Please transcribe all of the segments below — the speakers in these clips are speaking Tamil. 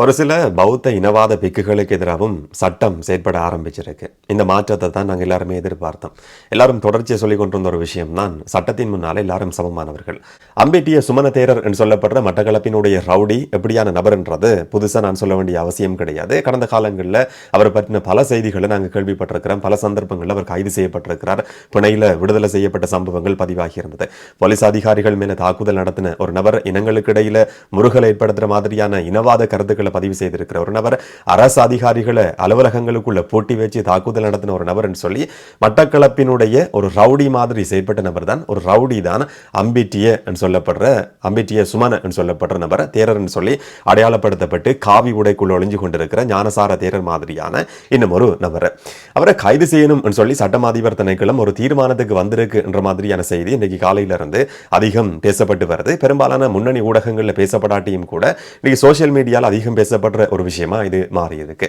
ஒரு சில பௌத்த இனவாத பிக்குகளுக்கு எதிராகவும் சட்டம் செயற்பட ஆரம்பிச்சிருக்கு. இந்த மாற்றத்தை தான் நாங்கள் எல்லாருமே எதிர்பார்த்தோம். எல்லாரும் தொடர்ச்சியை சொல்லிக் கொண்டிருந்த ஒரு விஷயம் தான் சட்டத்தின் முன்னால் எல்லாரும் சமமானவர்கள். அம்பேட்டிய சுமன தேரர் என்று சொல்லப்படுற மட்டக்களப்பினுடைய ரவுடி எப்படியான நபர்ன்றது புதுசாக நான் சொல்ல வேண்டிய அவசியம் கிடையாது. கடந்த காலங்களில் அவரை பற்றின பல செய்திகளை நாங்கள் கேள்விப்பட்டிருக்கிறோம். பல சந்தர்ப்பங்களில் அவர் கைது செய்யப்பட்டிருக்கிறார். பிணையில் விடுதலை செய்யப்பட்ட சம்பவங்கள் பதிவாகி இருந்தது போலீஸ் அதிகாரிகள் மேலே தாக்குதல் நடத்தின ஒரு நபர் இனங்களுக்கு இடையில முருகல் ஏற்படுத்துகிற மாதிரியான இனவாத கருத்துக்களை பதிவு செய்திருக்கிற ஒரு நபர் அரசு அதிகாரிகளை அலுவலகங்களுக்குள்ள போட்டி வச்சு தாக்குதல் நடத்தின ஒரு நபர்னு சொல்லி மட்டக்களப்பினுடைய ஒரு ரவுடி மாதிரி செயற்பட்ட நபர் தான் ஒரு ரவுடி தான் அம்பிட்டிய சொல்லப்படுற அம்பிட்டிய சுமன சொல்லப்படுற நபர் தேரர்னு சொல்லி அடையாளப்படுத்தப்பட்டு காவி உடைக்குள்ள ஒளிஞ்சு கொண்டிருக்கிற ஞானசார தேரர் மாதிரியான இன்னும் ஒரு நபர். அவரை கைது செய்யணும் சொல்லி சட்டம் அதிபர் திணைக்களம் ஒரு தீர்மானத்துக்கு வந்திருக்கு என்ற மாதிரியான செய்தி இன்னைக்கு காலையிலிருந்து அதிகம் பேசப்பட்டு வருது. பெரும்பாலான முன்னணி ஊடகங்களில் பேசப்படாட்டியும் கூட இன்னைக்கு சோசியல் மீடியாவில் அதிகம் அதிகம் பேசப்படுற ஒரு விஷயமா இது மாறி இருக்கு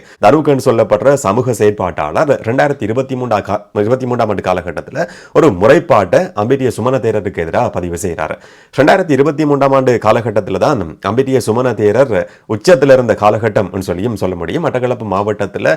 சொல்லப்படுற சமூக செயற்பாட்டாளர் ரெண்டாயிரத்தி இருபத்தி மூன்றா இருபத்தி மூன்றாம் ஆண்டு காலகட்டத்தில் ஒரு முறைப்பாட்டை அம்பேட்டிய சுமன தேரருக்கு எதிராக பதிவு செய்கிறார் ரெண்டாயிரத்தி இருபத்தி மூன்றாம் ஆண்டு காலகட்டத்தில் தான் அம்பேட்டிய சுமன தேரர் உச்சத்தில் இருந்த காலகட்டம் சொல்லியும் சொல்ல முடியும். மட்டக்களப்பு மாவட்டத்தில்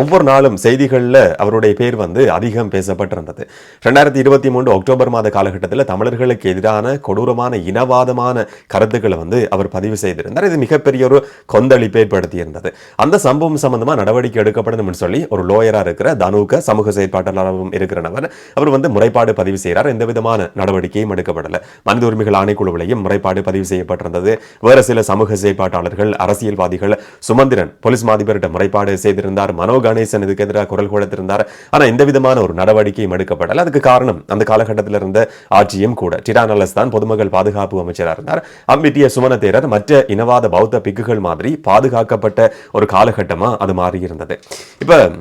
ஒவ்வொரு நாளும் செய்திகளில் அவருடைய பேர் வந்து அதிகம் பேசப்பட்டிருந்தது. ரெண்டாயிரத்தி இருபத்தி மூன்று அக்டோபர் மாத காலகட்டத்தில் தமிழர்களுக்கு எதிரான கொடூரமான இனவாதமான கருத்துக்களை வந்து அவர் பதிவு செய்திருந்தார். இது மிகப்பெரிய ஒரு கொந்தளிப்பை ஏற்படுத்தியிருந்தது அந்த சம்பவம் சம்பந்தமாக நடவடிக்கை எடுக்கப்படணும் சொல்லி ஒரு லோயராக இருக்கிற தனுக்க சமூக செயற்பாட்டாளராகவும் இருக்கிறவர் அவர் வந்து முறைப்பாடு பதிவு செய்கிறார் எந்த விதமான நடவடிக்கையும் எடுக்கப்படலை. மனித உரிமைகள் ஆணைக்குழுவிலையும் முறைப்பாடு பதிவு செய்யப்பட்டிருந்தது. வேறு சில சமூக செயற்பாட்டாளர்கள் அரசியல்வாதிகள் சுமந்திரன் போலீஸ் மாதிபர்கிட்ட முறைப்பாடு செய்திருந்தார். மனோ கணேசன் இதுக்கு எதிராக குரல் கொடுத்திருந்தார். ஆனால் எந்த விதமான ஒரு நடவடிக்கையும் எடுக்கப்படலை. அதுக்கு காரணம் அந்த காலகட்டத்தில் இருந்த ஆட்சியும் கூட. டிரானலஸ் தான் பொதுமக்கள் பாதுகாப்பு அமைச்சராக இருந்தார். அம்பிட்டிய சுமன தேரர் மற்ற இனவாத பௌத்த பிக்குகள் மாதிரி பாதுகாக்கப்பட்ட ஒரு காலகட்டமா அது மாறி இருந்தது இப்ப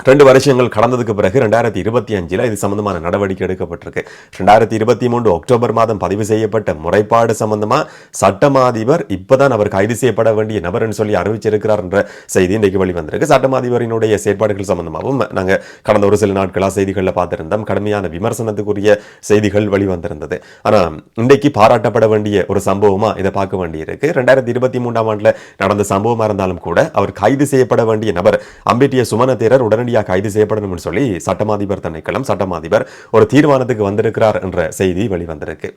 ரெண்டு வருஷங்கள் கடந்ததுக்கு பிறகு ரெண்டாயிரத்தி இருபத்தி அஞ்சில் இது சம்பந்தமான நடவடிக்கை எடுக்கப்பட்டிருக்கு. ரெண்டாயிரத்தி இருபத்தி மூன்று அக்டோபர் மாதம் பதிவு செய்யப்பட்ட முறைப்பாடு சம்பந்தமா சட்டமாதிபர் இப்போதான் அவர் கைது செய்யப்பட வேண்டிய நபர்னு சொல்லி அறிவிச்சிருக்கிறார் என்ற செய்தி இன்றைக்கு வெளிவந்திருக்கு. சட்டமாதிபரினுடைய செயற்பாடுகள் சம்பந்தமாகவும் நாங்கள் கடந்த ஒரு சில நாட்களாக செய்திகளில் பார்த்திருந்தோம். கடுமையான விமர்சனத்துக்குரிய செய்திகள் வெளிவந்திருந்தது. ஆனால் இன்றைக்கு பாராட்டப்பட வேண்டிய ஒரு சம்பவமா இதை பார்க்க வேண்டியிருக்கு. ரெண்டாயிரத்தி இருபத்தி மூன்றாம் ஆண்டில் நடந்த சம்பவமா இருந்தாலும் கூட அவர் கைது செய்யப்பட வேண்டிய நபர் அம்பேட்டிய சுமன தேரர் உடனடியாக கைது செய்யப்படணும் சொல்லி சட்டமாதிபர் திணைக்களம் சட்டமாதிபர் ஒரு தீர்மானத்துக்கு வந்திருக்கிறார் என்ற செய்தி வெளிவந்திருக்கு.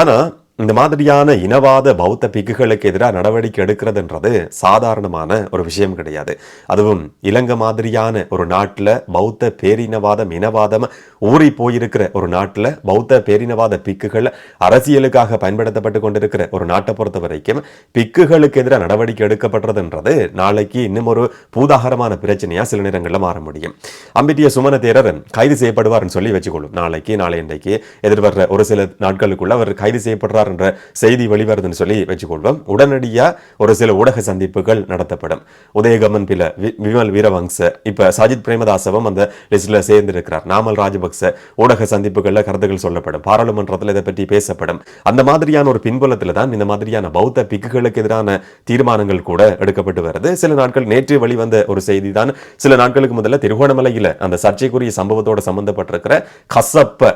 ஆனா இந்த மாதிரியான இனவாத பௌத்த பிக்குகளுக்கு எதிராக நடவடிக்கை எடுக்கிறதுன்றது சாதாரணமான ஒரு விஷயம் கிடையாது. அதுவும் இலங்கை மாதிரியான ஒரு நாட்டில் பௌத்த பேரினவாதம் இனவாதம் ஊறி போயிருக்கிற ஒரு நாட்டில் பௌத்த பேரினவாத பிக்குகள் அரசியலுக்காக பயன்படுத்தப்பட்டு கொண்டிருக்கிற ஒரு நாட்டை பொறுத்த வரைக்கும் பிக்குகளுக்கு எதிராக நடவடிக்கை எடுக்கப்படுறதுன்றது நாளைக்கு இன்னும் ஒரு பூதாகரமான பிரச்சனையாக சில நேரங்களில் மாற முடியும். அம்பிட்டிய சுமன தேரர் கைது செய்யப்படுவார்னு சொல்லி வச்சுக்கொள்ளும். நாளைக்கு நாளை இன்றைக்கு எதிர்வர ஒரு சில நாட்களுக்குள்ள அவர் கைது செய்யப்படுறார் என்ற செய்தி வெளிவருதுன்னு சொல்லி வச்சுக்கொள்வோம் உடனடியாக ஒரு சில ஊடக சந்திப்புகள் நடத்தப்படும். உதயகமன் பில விமல் வீரவங்ச இப்போ சஜித் பிரேமதாசவும் அந்த லிஸ்டில் சேர்ந்திருக்கிறார். நாமல் ராஜபக்ச ஊடக சந்திப்புகளில் கருத்துக்கள் சொல்லப்படும். பாராளுமன்றத்தில் இதை பற்றி பேசப்படும். அந்த மாதிரியான ஒரு பின்புலத்தில் தான் இந்த மாதிரியான பௌத்த பிக்குகளுக்கு எதிரான தீர்மானங்கள் கூட எடுக்கப்பட்டு வருது. சில நாட்கள் நேற்று வெளிவந்த ஒரு செய்தி தான். சில நாட்களுக்கு முதல்ல திருகோணமலையில் அந்த சர்ச்சைக்குரிய சம்பவத்தோடு சம்பந்தப்பட்டிருக்கிற கசப்ப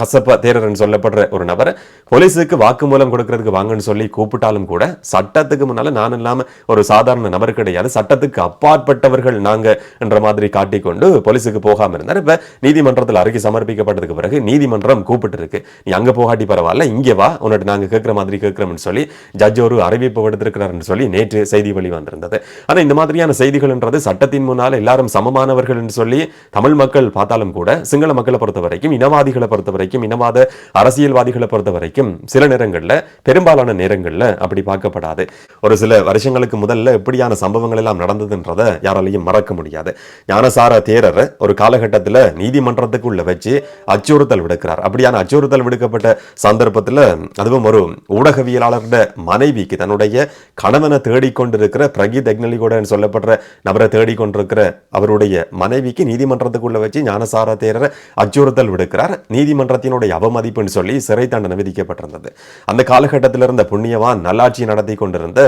கசப்ப தேரர்னு சொல்லப்படுற ஒரு நபர் போலீஸுக்கு வாக்குமூலம் கொடுக்கறதுக்கு வாங்கன்னு சொல்லி கூப்பிட்டாலும் கூட சட்டத்துக்கு முன்னால நான் இல்லாம ஒரு சாதாரண நபர் கிடையாது. சட்டத்துக்கு அப்பாற்பட்டவர்கள் நாங்க என்ற மாதிரி காட்டிக்கொண்டு போலீஸுக்கு போகாம இருந்தார். இப்ப நீதிமன்றத்தில் அறிக்கை சமர்ப்பிக்கப்பட்டதுக்கு பிறகு நீதிமன்றம் கூப்பிட்டு இருக்கு நீ அங்க போகாட்டி பரவாயில்ல இங்கே வா உன்னோட நாங்க கேட்கிற மாதிரி கேட்கிறோம்னு சொல்லி ஜட்ஜ் ஒரு அறிவிப்பு விடுத்திருக்கிறார்னு சொல்லி நேற்று செய்தி வெளி வந்திருந்தது ஆனா இந்த மாதிரியான செய்திகள்ன்றது சட்டத்தின் முன்னால் எல்லாரும் சமமானவர்கள் என்று சொல்லி தமிழ் மக்கள் பார்த்தாலும் கூட சிங்கள மக்களை பொறுத்த வரைக்கும் இனவாதிகளை பொறுத்த வரைக்கும் இனவாத அரசியல்வாதிகளை பொறுத்த வரைக்கும் சில நேரங்களில் பெரும்பாலான நேரங்களில் அப்படி பார்க்கப்படாது. ஒரு சில வருஷங்களுக்கு முதல்ல எப்படியான சம்பவங்கள் எல்லாம் நடந்ததுன்றதை யாராலையும் மறக்க முடியாது. ஞானசார தேரர் ஒரு காலகட்டத்தில் நீதிமன்றத்துக்குள்ள வச்சு அச்சுறுத்தல் விடுக்கிறார். அப்படியான அச்சுறுத்தல் விடுக்கப்பட்ட சந்தர்ப்பத்தில் அதுவும் ஒரு ஊடகவியலாளருடைய மனைவிக்கு தன்னுடைய கணவனை தேடிக்கொண்டிருக்கிற பிரகீத் அக்னலிகோடன் சொல்லப்படுற நபரை தேடிக்கொண்டிருக்கிற அவருடைய மனைவிக்கு நீதிமன்றத்துக்குள்ள வச்சு ஞானசார தேரர் அச்சுறுத்தல் விடுக்கிறார். நீதிமன்ற நீதிமன்றத்தினுடைய அவமதிப்புன்னு சொல்லி சிறை தண்டனை விதிக்கப்பட்டிருந்தது. அந்த காலகட்டத்தில் இருந்த புண்ணியவான் நல்லாட்சி நடத்தி கொண்டிருந்த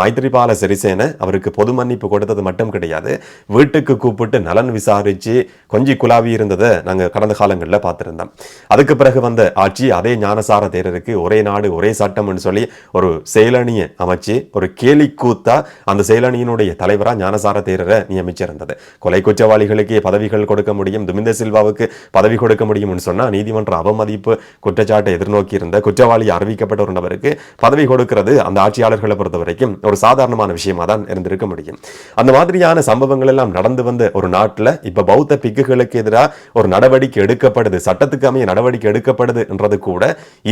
மைத்ரிபால சிறிசேன அவருக்கு பொது மன்னிப்பு கொடுத்தது மட்டும் கிடையாது. வீட்டுக்கு கூப்பிட்டு நலன் விசாரிச்சு கொஞ்சி குலாவி இருந்ததை நாங்கள் கடந்த காலங்களில் பார்த்துருந்தோம். அதுக்கு பிறகு வந்த ஆட்சி அதே ஞானசார தேரருக்கு ஒரே நாடு ஒரே சட்டம்னு சொல்லி ஒரு செயலணியை அமைச்சு ஒரு கேலி கூத்தா அந்த செயலணியினுடைய தலைவராக ஞானசார தேரரை நியமிச்சிருந்தது. கொலை குற்றவாளிகளுக்கு பதவிகள் கொடுக்க முடியும் துமிந்த சில்வாவுக்கு பதவி கொடுக்க முடியும்னு சொன்னால் நீதிமன்ற அவமதிப்பு குற்றச்சாட்டை எதிர்நோக்கி இருந்த குற்றவாளி அறிவிக்கப்பட்ட ஒரு நபருக்கு பதவி கொடுக்கிறது அந்த ஆட்சியாளர்களை பொறுத்த வரைக்கும் ஒரு சாதாரணமான விஷயமா தான் இருந்திருக்க முடியும். அந்த மாதிரியான சம்பவங்கள் எல்லாம் நடந்து வந்த ஒரு நாட்டுல இப்போ பௌத்த பிக்குகளுக்கு எதிராக ஒரு நடவடிக்கை எடுக்கப்படுது சட்டத்துக்கு அமைய நடவடிக்கை எடுக்கப்படுது என்றது கூட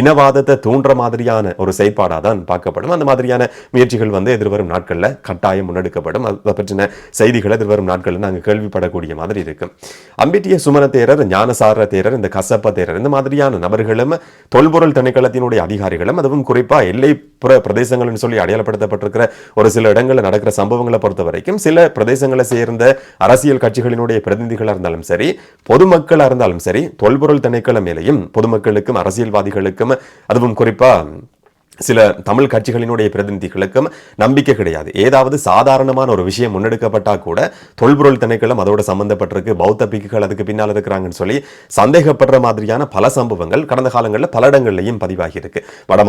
இனவாதத்தை தூண்டுற மாதிரியான ஒரு செயற்பாடாக தான் பார்க்கப்படும். அந்த மாதிரியான முயற்சிகள் வந்து எதிர்வரும் நாட்களில் கட்டாயம் முன்னெடுக்கப்படும். அதை பற்றின செய்திகள் எதிர்வரும் நாட்களில் நாங்கள் கேள்விப்படக்கூடிய மாதிரி இருக்கும் அம்பிட்டிய சுமன தேரர் ஞானசார தேரர் இந்த கசப்ப தேரர் இந்த மாதிரியான நபர்களும் தொல்பொருள் திணைக்களத்தினுடைய அதிகாரிகளும் அதுவும் குறிப்பா எல்லைப்புற பிரதேசங்கள்னு சொல்லி அடையாளப்படுத்தப்பட்டிருக்கிற ஒரு சில இடங்களில் நடக்கிற சம்பவங்களை பொறுத்த வரைக்கும் சில பிரதேசங்களை சேர்ந்த அரசியல் கட்சிகளினுடைய பிரதிநிதிகளாக இருந்தாலும் சரி பொதுமக்களாக இருந்தாலும் சரி தொல்பொருள் திணைக்கள மேலேயும் பொதுமக்களுக்கும் அரசியல்வாதிகளுக்கும் அதுவும் குறிப்பா சில தமிழ் கட்சிகளினுடைய பிரதிநிதிகளுக்கும் நம்பிக்கை கிடையாது. ஏதாவது சாதாரணமான ஒரு விஷயம் முன்னெடுக்கப்பட்டால் கூட தொல்பொருள் திணைக்களம் அதோட சம்பந்தப்பட்டிருக்கு பௌத்த பிக்குகள் அதுக்கு பின்னால் இருக்கிறாங்கன்னு சொல்லி சந்தேகப்படுற மாதிரியான பல சம்பவங்கள் கடந்த காலங்களில் பல இடங்கள்லையும் பதிவாகி இருக்கு வட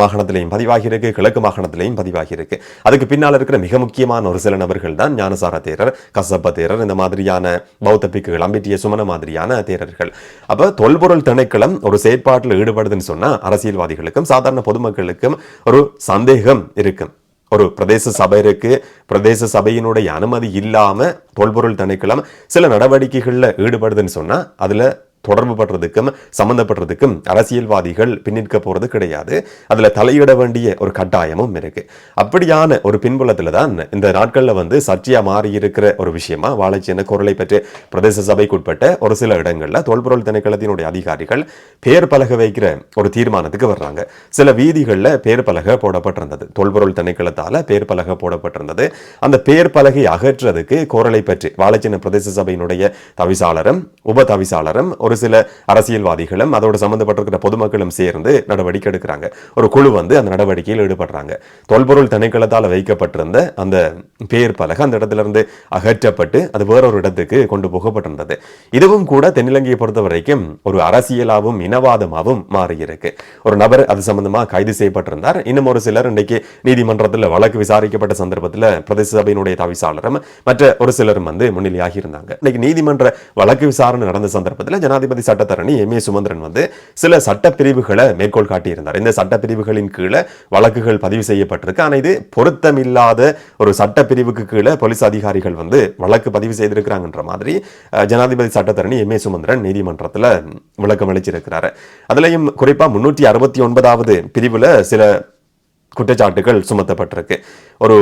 பதிவாகி இருக்கு கிழக்கு மாகாணத்திலையும் பதிவாகி இருக்கு அதுக்கு பின்னால் இருக்கிற மிக முக்கியமான ஒரு சில நபர்கள் தான் ஞானசார தேரர் கசப்ப தேரர் இந்த மாதிரியான பௌத்த பிக்குகள் அம்பிட்டிய சுமன மாதிரியான தேரர்கள். அப்போ தொல்பொருள் திணைக்களம் ஒரு செயற்பாட்டில் ஈடுபடுதுன்னு சொன்னால் அரசியல்வாதிகளுக்கும் சாதாரண பொதுமக்களுக்கும் ஒரு சந்தேகம் இருக்கும் ஒரு பிரதேச சபை இருக்கு. பிரதேச சபையினுடைய அனுமதி இல்லாம தொல்பொருள் திணைக்களம் சில நடவடிக்கைகள்ல ஈடுபடுதுன்னு சொன்னா அதுல தொடர்பு படுறதுக்கும் சம்பந்தப்படுறதுக்கும் அரசியல்வாதிகள் பின்னிற்க போறது கிடையாது. அதுல தலையிட வேண்டிய ஒரு கட்டாயமும் இருக்கு. அப்படியான ஒரு பின்புலத்தில் தான் இந்த நாட்கள்ல வந்து சர்ச்சையா மாறி இருக்கிற ஒரு விஷயமா வாழைச்சின குரலை பெற்று பிரதேச சபைக்குட்பட்ட ஒரு சில இடங்களில் தொல்பொருள் திணைக்களத்தினுடைய அதிகாரிகள் பேர் பலக வைக்கிற ஒரு தீர்மானத்துக்கு வர்றாங்க. சில வீதிகள்ல பேர் பலகை போடப்பட்டிருந்தது. தொல்பொருள் திணைக்களத்தால பேர் பலகை போடப்பட்டிருந்தது. அந்த பேர் பலகை அகற்றுறதுக்கு குரலை பெற்று வாழைச்சின பிரதேச சபையினுடைய தவிசாளரும் உப தவிசாளரும் ஒரு ஒரு சில அரசியல்வாதிகளும் அதோடு சம்மந்தப்பட்டிருக்கிற பொதுமக்களும் சேர்ந்து நடவடிக்கை எடுக்கிறாங்க. ஒரு குழு வந்து அந்த நடவடிக்கையில் ஈடுபடுறாங்க. தொல்பொருள் திணைக்களத்தால் வைக்கப்பட்டிருந்த அந்த பேர் பலகை அந்த இடத்துலேருந்து அகற்றப்பட்டு அது வேறொரு இடத்துக்கு கொண்டு போகப்பட்டிருந்தது. இதுவும் கூட தென்னிலங்கையை பொறுத்த வரைக்கும் ஒரு அரசியலாகவும் இனவாதமாகவும் மாறியிருக்கு. ஒரு நபர் அது சம்பந்தமாக கைது செய்யப்பட்டிருந்தார். இன்னும் ஒரு சிலர் இன்றைக்கு நீதிமன்றத்தில் வழக்கு விசாரிக்கப்பட்ட சந்தர்ப்பத்தில் பிரதேச சபையினுடைய தவிசாளரும் மற்ற ஒரு சிலரும் வந்து முன்னிலையாகி இருந்தாங்க. இன்னைக்கு நீதிமன்ற வழக்கு விசாரணை நடந்த சந்தர்ப்பத்தில் ஜனாதிபதி சட்டத்தரணி எம் ஏ சுமந்திரன் வந்து சில சட்டப்பிரிவுகளை மேற்கோள் காட்டியிருந்தார். இந்த சட்ட பிரிவுகளின் கீழே வழக்குகள் பதிவு செய்யப்பட்டிருக்கு. ஆனால் இது பொருத்தமில்லாத ஒரு சட்ட பிரிவுக்கு கீழே போலீஸ் அதிகாரிகள் வந்து வழக்கு பதிவு செய்திருக்கிறாங்கன்ற மாதிரி ஜனாதிபதி சட்டத்தரணி எம் ஏ சுமந்திரன் நீதிமன்றத்தில் விளக்கம் அளிச்சிருக்கிறாரு. அதுலயும் குறிப்பா முன்னூற்றி அறுபத்தி ஒன்பதாவது பிரிவுல சில குற்றச்சாட்டுகள் சுமத்தப்பட்டிருக்கு. ஒரு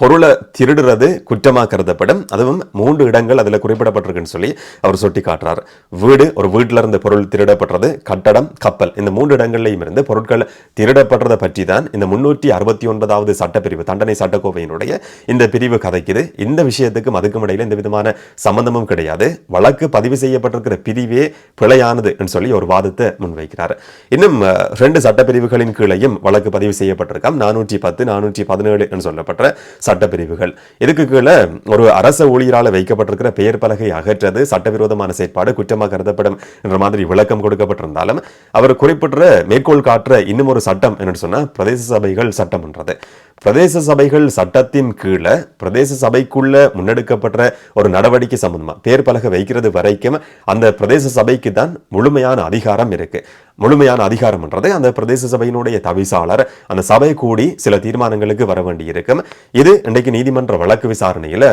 பொருளை திருடுறது குற்றமாக கருதப்படும் அதுவும் மூன்று இடங்கள் அதில் குறிப்பிடப்பட்டிருக்குன்னு சொல்லி அவர் சுட்டி காட்டுறார் வீடு ஒரு வீட்டில் இருந்து பொருள் திருடப்படுறது கட்டடம் கப்பல். இந்த மூன்று இடங்கள்லையும் இருந்து பொருட்கள் திருடப்படுறதை பற்றி தான் இந்த முன்னூற்றி அறுபத்தி ஒன்பதாவது சட்டப்பிரிவு தண்டனை சட்டக்கோவையினுடைய இந்த பிரிவு கதைக்குது. இந்த விஷயத்துக்கும் அதுக்கும் இடையில எந்த விதமான சம்பந்தமும் கிடையாது. வழக்கு பதிவு செய்யப்பட்டிருக்கிற பிரிவே பிழையானது என்று சொல்லி ஒரு வாதத்தை முன்வைக்கிறார். இன்னும் ரெண்டு சட்டப்பிரிவுகளின் கீழையும் வழக்கு பதிவு செய்யப்பட்டிருக்காம். நானூற்றி பத்து நானூற்றி பதினேழு என்று சொல்லப்பட்ட சட்டப்பிரிவுகள். இதுக்கு கீழே ஒரு அரச ஊழியரால் வைக்கப்பட்டிருக்கிற பெயர் பலகை அகற்றது சட்டவிரோதமான செயற்பாடு குற்றமாக கருதப்படும் என்ற மாதிரி விளக்கம் கொடுக்கப்பட்டிருந்தாலும் அவர் குறிப்பிட்ட மேற்கோள் காட்டுற இன்னும் ஒரு சட்டம் என்னன்னு சொன்னா பிரதேச சபைகள் சட்டம்ன்றது பிரதேச சபைகள் சட்டத்தின் கீழே பிரதேச சபைக்குள்ள முன்னெடுக்கப்பட்ட ஒரு நடவடிக்கை சம்பந்தமா தேர் பலகை வைக்கிறது வரைக்கும் அந்த பிரதேச சபைக்கு தான் முழுமையான அதிகாரம் இருக்கு. முழுமையான அதிகாரம்ன்றது அந்த பிரதேச சபையினுடைய தவிசாளர் அந்த சபை கூடி சில தீர்மானங்களுக்கு வர வேண்டி இருக்கும் இது இன்றைக்கு நீதிமன்ற வழக்கு விசாரணையில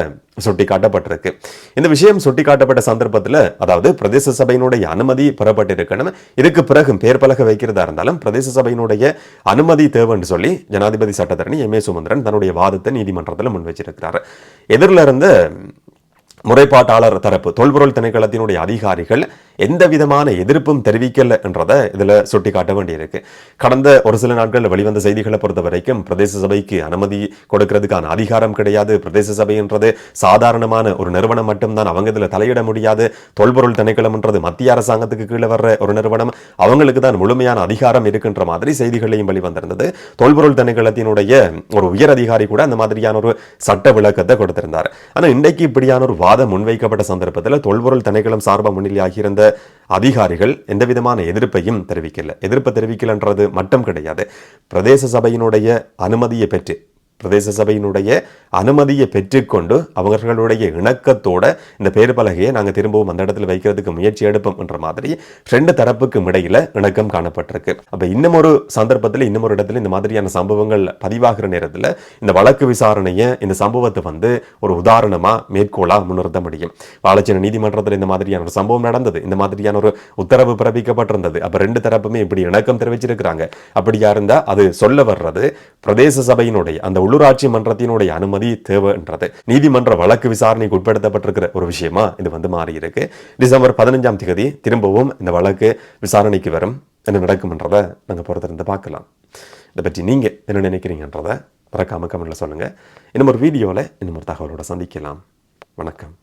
சுட்டி காட்டப்பட்டிருக்கு இந்த விஷயம் சுட்டி காட்டப்பட்ட சந்தர்ப்பத்தில் அதாவது பிரதேச சபையினுடைய அனுமதி பெறப்பட்டிருக்கணும். இதுக்கு பிறகு பேர் பலக வைக்கிறதா இருந்தாலும் பிரதேச சபையினுடைய அனுமதி தேவைன்னு சொல்லி ஜனாதிபதி சட்டத்தரணி எம் ஏ சுமந்திரன் தன்னுடைய வாதத்தை நீதிமன்றத்தில் முன் வச்சிருக்கிறார். எதிரில் இருந்த முறைப்பாட்டாளர் தரப்பு தொல்பொருள் திணைக்களத்தினுடைய அதிகாரிகள் எந்த விதமான எதிர்ப்பும் தெரிவிக்கல என்றதை இதில் சுட்டி காட்ட வேண்டியிருக்கு. கடந்த ஒரு சில நாட்களில் வெளிவந்த செய்திகளை பொறுத்த வரைக்கும் பிரதேச சபைக்கு அனுமதி கொடுக்கிறதுக்கான அதிகாரம் கிடையாது. பிரதேச சபைன்றது சாதாரணமான ஒரு நிறுவனம் மட்டும்தான். அவங்க இதில் தலையிட முடியாது. தொல்பொருள் திணைக்களம்ன்றது மத்திய அரசாங்கத்துக்கு கீழே வர்ற ஒரு நிறுவனம். அவங்களுக்கு தான் முழுமையான அதிகாரம் இருக்கின்ற மாதிரி செய்திகளையும் வெளிவந்திருந்தது. தொல்பொருள் திணைக்களத்தினுடைய ஒரு உயர் அதிகாரி கூட அந்த மாதிரியான ஒரு சட்ட விளக்கத்தை கொடுத்திருந்தார். ஆனால் இன்றைக்கு இப்படியான ஒரு வாதம் முன்வைக்கப்பட்ட சந்தர்ப்பத்தில் தொல்பொருள் திணைக்களம் சார்பாக முன்னிலையாகியிருந்த அதிகாரிகள் எந்த விதமான எதிர்ப்பையும் தெரிவிக்கல. எதிர்ப்பு தெரிவிக்கலன்றது மட்டும் கிடையாது. பிரதேச சபையினுடைய அனுமதியை பெற்று பிரதேச சபையினுடைய அனுமதியை பெற்றுக்கொண்டு அவர்களுடைய இணக்கத்தோட இந்த பேர் பலகையை நாங்கள் திரும்பவும் அந்த இடத்துல வைக்கிறதுக்கு முயற்சி எடுப்போம் என்ற மாதிரி ரெண்டு தரப்புக்கும் இடையில இணக்கம் காணப்பட்டிருக்கு. அப்ப இன்னும் ஒரு சந்தர்ப்பத்தில் இன்னும் ஒரு இடத்துல இந்த மாதிரியான சம்பவங்கள் பதிவாகிற நேரத்தில் இந்த வழக்கு விசாரணையை இந்த சம்பவத்தை வந்து ஒரு உதாரணமா மேற்கோளா முன்னிறுத்த முடியும். வாழைச்சேரி நீதிமன்றத்தில் இந்த மாதிரியான ஒரு சம்பவம் நடந்தது. இந்த மாதிரியான ஒரு உத்தரவு பிறப்பிக்கப்பட்டிருந்தது. அப்ப ரெண்டு தரப்புமே இப்படி இணக்கம் தெரிவிச்சிருக்கிறாங்க. அப்படியா இருந்தா அது சொல்ல வர்றது பிரதேச சபையினுடைய அந்த உள்ளூராட்சி மன்றத்தினுடைய அனுமதி தேவைன்றது. நீதிமன்ற வழக்கு விசாரணைக்கு உட்படுத்தப்பட்டிருக்கிற ஒரு விஷயமா இது வந்து மாறி இருக்கு. டிசம்பர் பதினஞ்சாம் தேதி திரும்பவும் இந்த வழக்கு விசாரணைக்கு வரும். என்ன நடக்கும்ன்றதை நாங்கள் பொறுத்திருந்து பார்க்கலாம். இதை பற்றி நீங்கள் என்ன நினைக்கிறீங்கன்றதை மறக்காம கமெண்ட்டில் சொல்லுங்கள் இன்னும் ஒரு வீடியோவில் இன்னும் ஒரு தகவலோட சந்திக்கலாம். வணக்கம்.